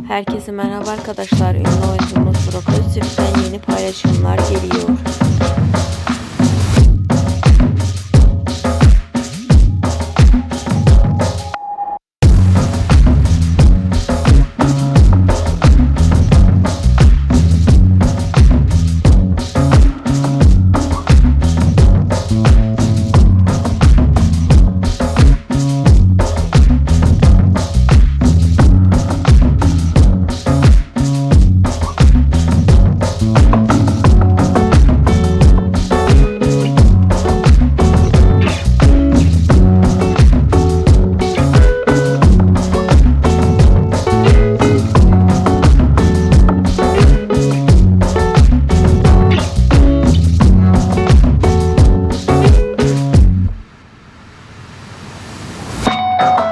Herkese merhaba arkadaşlar. Ünlü oyuncumuz Burak Özçivit'ten yeni paylaşımlar geliyor. you